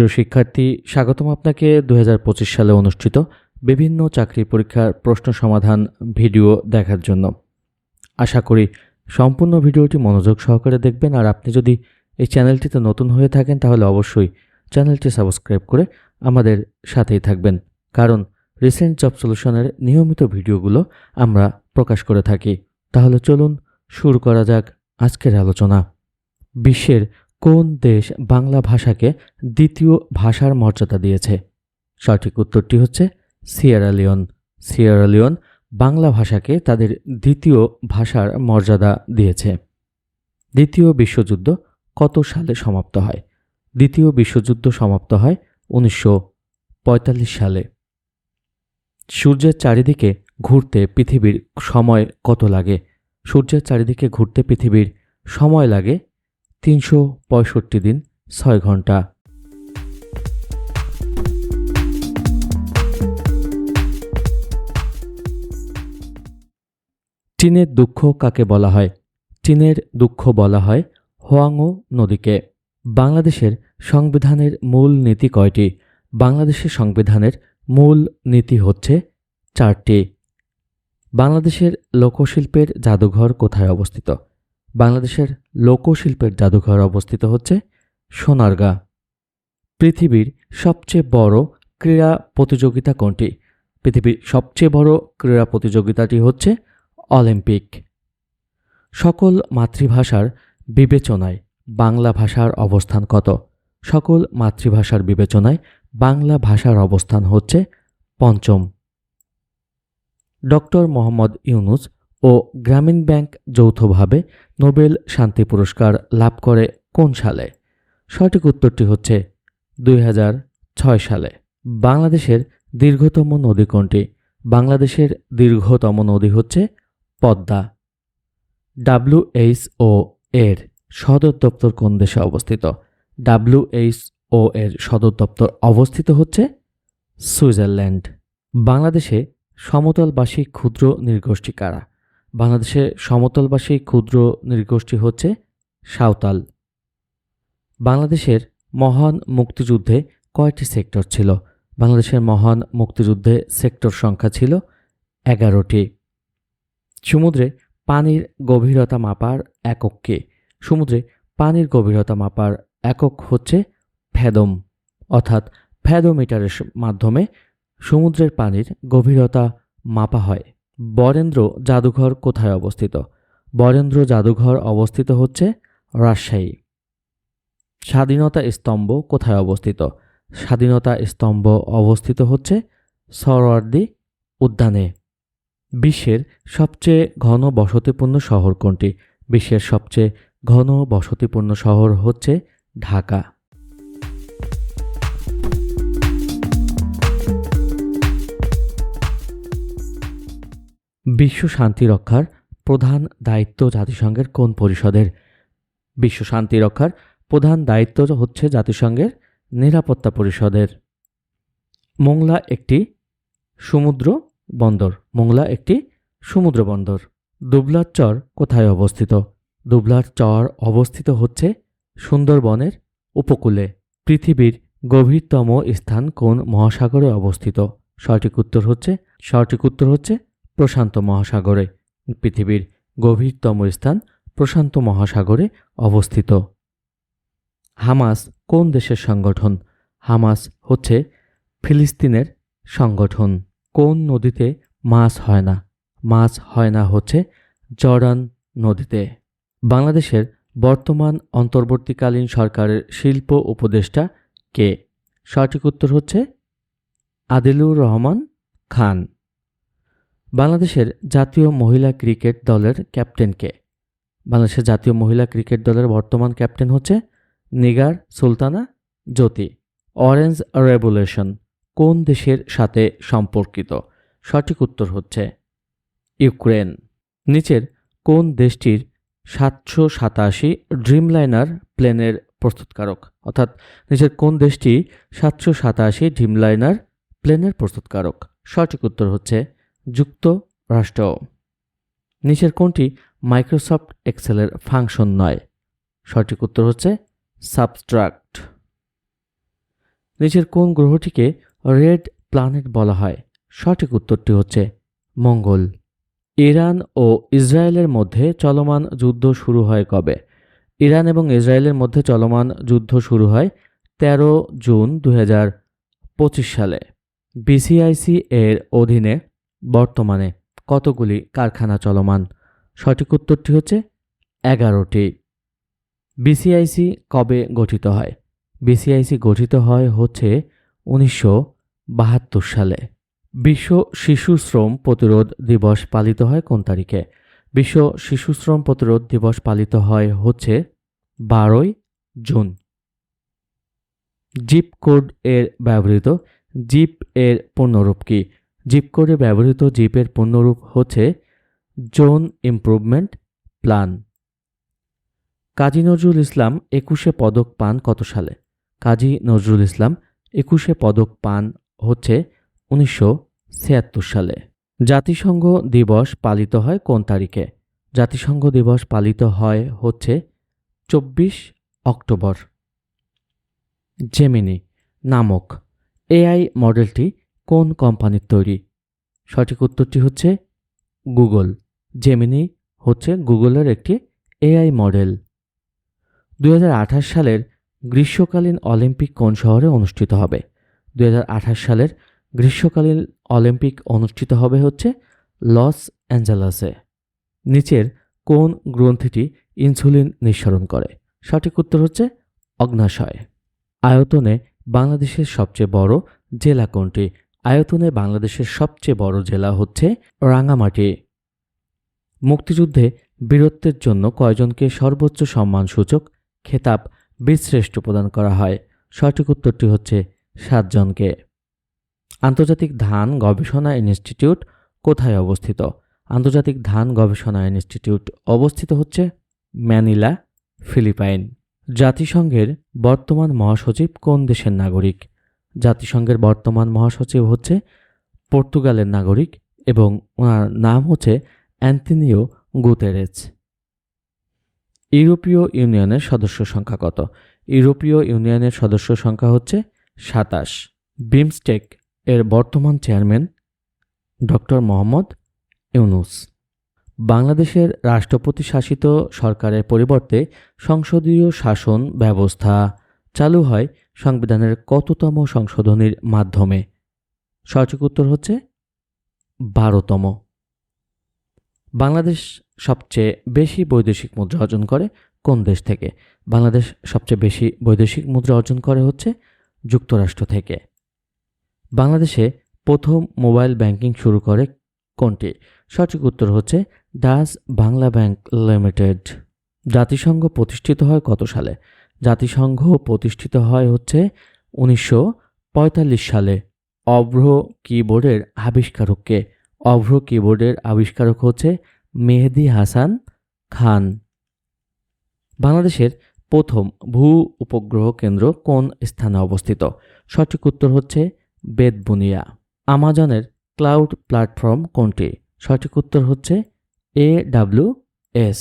প্রিয় শিক্ষার্থী, স্বাগতম আপনাকে দু হাজার পঁচিশ সালে অনুষ্ঠিত বিভিন্ন চাকরি পরীক্ষার প্রশ্ন সমাধান ভিডিও দেখার জন্য। আশা করি সম্পূর্ণ ভিডিওটি মনোযোগ সহকারে দেখবেন। আর আপনি যদি এই চ্যানেলটিতে নতুন হয়ে থাকেন, তাহলে অবশ্যই চ্যানেলটি সাবস্ক্রাইব করে আমাদের সাথেই থাকবেন। কারণ রিসেন্ট জব সলিউশনের নিয়মিত ভিডিওগুলো আমরা প্রকাশ করে থাকি। তাহলে চলুন শুরু করা যাক আজকের আলোচনা। বিশ্বের কোন দেশ বাংলা ভাষাকে দ্বিতীয় ভাষার মর্যাদা দিয়েছে? সঠিক উত্তরটি হচ্ছে Sierra Leone. Sierra Leone Bangla ভাষাকে তাদের দ্বিতীয় ভাষার মর্যাদা দিয়েছে। দ্বিতীয় বিশ্বযুদ্ধ কত সালে সমাপ্ত হয়? দ্বিতীয় বিশ্বযুদ্ধ সমাপ্ত হয় উনিশশো পঁয়তাল্লিশ সালে। সূর্যের চারিদিকে ঘুরতে পৃথিবীর সময় কত লাগে? সূর্যের চারিদিকে ঘুরতে পৃথিবীর সময় লাগে তিনশো পঁয়ষট্টি দিন, ছয় ঘণ্টা। চীনের দুঃখ কাকে বলা হয়? চীনের দুঃখ বলা হয় হোয়াংও নদীকে। বাংলাদেশের সংবিধানের মূল নীতি কয়টি? বাংলাদেশের সংবিধানের মূল নীতি হচ্ছে চারটি। বাংলাদেশের লোকশিল্পের জাদুঘর কোথায় অবস্থিত? বাংলাদেশের লোকশিল্পের জাদুঘর অবস্থিত হচ্ছে সোনারগাঁ। পৃথিবীর সবচেয়ে বড় ক্রীড়া প্রতিযোগিতা কোনটি? পৃথিবীর সবচেয়ে বড় ক্রীড়া প্রতিযোগিতাটি হচ্ছে অলিম্পিক। সকল মাতৃভাষার বিবেচনায় বাংলা ভাষার অবস্থান কত? সকল মাতৃভাষার বিবেচনায় বাংলা ভাষার অবস্থান হচ্ছে পঞ্চম। ডক্টর মোহাম্মদ ইউনুস ও গ্রামীণ ব্যাংক যৌথভাবে নোবেল শান্তি পুরস্কার লাভ করে কোন সালে? সঠিক উত্তরটি হচ্ছে দুই হাজার ছয় সালে। বাংলাদেশের দীর্ঘতম নদী কোনটি? বাংলাদেশের দীর্ঘতম নদী হচ্ছে পদ্মা। ডাব্লিউএইচও এর সদর দপ্তর কোন দেশে অবস্থিত? ডাব্লিউএইচও এর সদর দপ্তর অবস্থিত হচ্ছে সুইজারল্যান্ড। বাংলাদেশে সমতলবাসী ক্ষুদ্র নৃগোষ্ঠী কারা? বাংলাদেশে সমতলবাসী ক্ষুদ্র নৃগোষ্ঠী হচ্ছে সাঁওতাল। বাংলাদেশের মহান মুক্তিযুদ্ধে কয়টি সেক্টর ছিল? বাংলাদেশের মহান মুক্তিযুদ্ধে সেক্টর সংখ্যা ছিল এগারোটি। সমুদ্রে পানির গভীরতা মাপার একক সমুদ্রে পানির গভীরতা মাপার একক হচ্ছে ফ্যাদম অর্থাৎ ফ্যাদোমিটারের মাধ্যমে সমুদ্রের পানির গভীরতা মাপা হয়। বরেন্দ্র জাদুঘর কোথায় অবস্থিত? বরেন্দ্র জাদুঘর অবস্থিত হচ্ছে রাজশাহী। স্বাধীনতা স্তম্ভ কোথায় অবস্থিত? স্বাধীনতা স্তম্ভ অবস্থিত হচ্ছে সরওয়ার্দী উদ্যানে। বিশ্বের সবচেয়ে ঘন বসতিপূর্ণ শহর কোনটি? বিশ্বের সবচেয়ে ঘন বসতিপূর্ণ শহর হচ্ছে ঢাকা। বিশ্ব শান্তি রক্ষার প্রধান দায়িত্ব জাতিসংঘের কোন পরিষদের? বিশ্ব শান্তি রক্ষার প্রধান দায়িত্ব হচ্ছে জাতিসংঘের নিরাপত্তা পরিষদের। মোংলা একটি সমুদ্র বন্দর। মোংলা একটি সমুদ্র বন্দর। দুবলার চর কোথায় অবস্থিত? দুবলার চর অবস্থিত হচ্ছে সুন্দরবনের উপকূলে। পৃথিবীর গভীরতম স্থান কোন মহাসাগরে অবস্থিত? সঠিক উত্তর হচ্ছে সঠিক উত্তর হচ্ছে প্রশান্ত মহাসাগরে। পৃথিবীর গভীরতম স্থান প্রশান্ত মহাসাগরে অবস্থিত। হামাস কোন দেশের সংগঠন? হামাস হচ্ছে ফিলিস্তিনের সংগঠন। কোন নদীতে মাছ হয় না? মাছ হয় না হচ্ছে জর্ডান নদীতে। বাংলাদেশের বর্তমান অন্তর্বর্তীকালীন সরকারের শিল্প উপদেষ্টা কে? সঠিক উত্তর হচ্ছে আদিলুর রহমান খান। বাংলাদেশের জাতীয় মহিলা ক্রিকেট দলের ক্যাপ্টেন কে বাংলাদেশের জাতীয় মহিলা ক্রিকেট দলের বর্তমান ক্যাপ্টেন হচ্ছে নিগার সুলতানা জ্যোতি। অরেঞ্জ রেভুলেশন কোন দেশের সাথে সম্পর্কিত? সঠিক উত্তর হচ্ছে ইউক্রেন। নিচের কোন দেশটির সাতশো সাতাশি ড্রিমলাইনার প্লেনের প্রস্তুতকারক? অর্থাৎ নিচের কোন দেশটি সাতশো সাতাশি ড্রিমলাইনার প্লেনের প্রস্তুতকারক? সঠিক উত্তর হচ্ছে যুক্তরাষ্ট্র। নিচের কোনটি মাইক্রোসফট এক্সেলের ফাংশন নয়। সঠিক উত্তর হচ্ছে সাবস্ট্রাক্ট নিচের কোন গ্রহটিকে রেড প্ল্যানেট বলা হয়। সঠিক উত্তরটি হচ্ছে মঙ্গল। ইরান ও ইসরায়েলের মধ্যে চলমান যুদ্ধ শুরু হয় কবে? ইরান এবং ইসরায়েলের মধ্যে চলমান যুদ্ধ শুরু হয় তেরো জুন দু হাজার পঁচিশ সালে। বিসিআইসি এর অধীনে বর্তমানে কতগুলি কারখানা চলমান? সঠিক উত্তরটি হচ্ছে এগারোটি। বিসিআইসি কবে গঠিত হয়? বিসিআইসি গঠিত হয় হচ্ছে উনিশশো বাহাত্তর সালে। বিশ্ব শিশু শ্রম প্রতিরোধ দিবস পালিত হয় কোন তারিখে? বিশ্ব শিশু শ্রম প্রতিরোধ দিবস পালিত হয় হচ্ছে বারোই জুন। জিপ কোড এর ব্যবহৃত জিপ এর পূর্ণরূপ কি? জিপ কোডে ব্যবহৃত জিপের পূর্ণরূপ হচ্ছে zone improvement plan Kazi Nazrul Islam Ekushey Padak পান কত সালে? কাজী নজরুল ইসলাম একুশে পদক পান হচ্ছে উনিশশো ছিয়াত্তর সালে। জাতিসংঘ দিবস পালিত হয় কোন তারিখে? জাতিসংঘ দিবস পালিত হয় হচ্ছে চব্বিশ অক্টোবর। জেমিনি নামক এআই মডেলটি কোন কোম্পানির তৈরি? সঠিক উত্তরটি হচ্ছে গুগল। জেমিনি হচ্ছে গুগলের একটি এআই মডেল। দুই হাজার আঠাশ সালের গ্রীষ্মকালীন অলিম্পিক কোন শহরে অনুষ্ঠিত হবে? দুই হাজার আঠাশ সালের গ্রীষ্মকালীন অলিম্পিক অনুষ্ঠিত হবে হচ্ছে লস অ্যাঞ্জেলাসে। নিচের কোন গ্রন্থিটি ইনসুলিন নিঃসরণ করে? সঠিক উত্তর হচ্ছে অগ্নাশয়। আয়তনে বাংলাদেশের সবচেয়ে বড় জেলা কোনটি? আয়তনে বাংলাদেশের সবচেয়ে বড় জেলা হচ্ছে রাঙামাটি। মুক্তিযুদ্ধে বীরত্বের জন্য কয়জনকে সর্বোচ্চ সম্মানসূচক খেতাব বীরশ্রেষ্ঠ প্রদান করা হয়। সঠিক উত্তরটি হচ্ছে সাতজনকে। আন্তর্জাতিক ধান গবেষণা ইনস্টিটিউট কোথায় অবস্থিত? আন্তর্জাতিক ধান গবেষণা ইনস্টিটিউট অবস্থিত হচ্ছে ম্যানিলা, ফিলিপাইন। জাতিসংঘের বর্তমান মহাসচিব কোন দেশের নাগরিক? জাতিসংঘের বর্তমান মহাসচিব হচ্ছে পর্তুগালের নাগরিক এবং ওনার নাম হচ্ছে অ্যান্টনিও গুতেরেজ। ইউরোপীয় ইউনিয়নের সদস্য সংখ্যা কত? ইউরোপীয় ইউনিয়নের সদস্য সংখ্যা হচ্ছে সাতাশ। বিমস্টেক এর বর্তমান চেয়ারম্যান ডক্টর মোহাম্মদ ইউনুস। বাংলাদেশের রাষ্ট্রপতি শাসিত সরকারের পরিবর্তে সংসদীয় শাসন ব্যবস্থা চালু হয় সংবিধানের কততম সংশোধনীর মাধ্যমে। সঠিক উত্তর হচ্ছে বারোতম। বাংলাদেশ সবচেয়ে বেশি বৈদেশিক মুদ্রা অর্জন করে কোন দেশ থেকে? বাংলাদেশ সবচেয়ে বেশি বৈদেশিক মুদ্রা অর্জন করে হচ্ছে যুক্তরাষ্ট্র থেকে। বাংলাদেশে প্রথম মোবাইল ব্যাংকিং শুরু করে কোনটি? সঠিক উত্তর হচ্ছে ডাস বাংলা ব্যাংক লিমিটেড। জাতিসংঘ প্রতিষ্ঠিত হয় কত সালে? জাতিসংঘ প্রতিষ্ঠিত হয় হচ্ছে উনিশশো পঁয়তাল্লিশ সালে। অভ্র কিবোর্ডের আবিষ্কারককে। অভ্র কিবোর্ডের আবিষ্কারক হচ্ছে মেহেদি হাসান খান। বাংলাদেশের প্রথম ভূ উপগ্রহ কেন্দ্র কোন স্থানে অবস্থিত? সঠিক উত্তর হচ্ছে বেদবুনিয়া আমাজনের ক্লাউড প্ল্যাটফর্ম কোনটি? সঠিক উত্তর হচ্ছে এ ডাব্লিউ এস।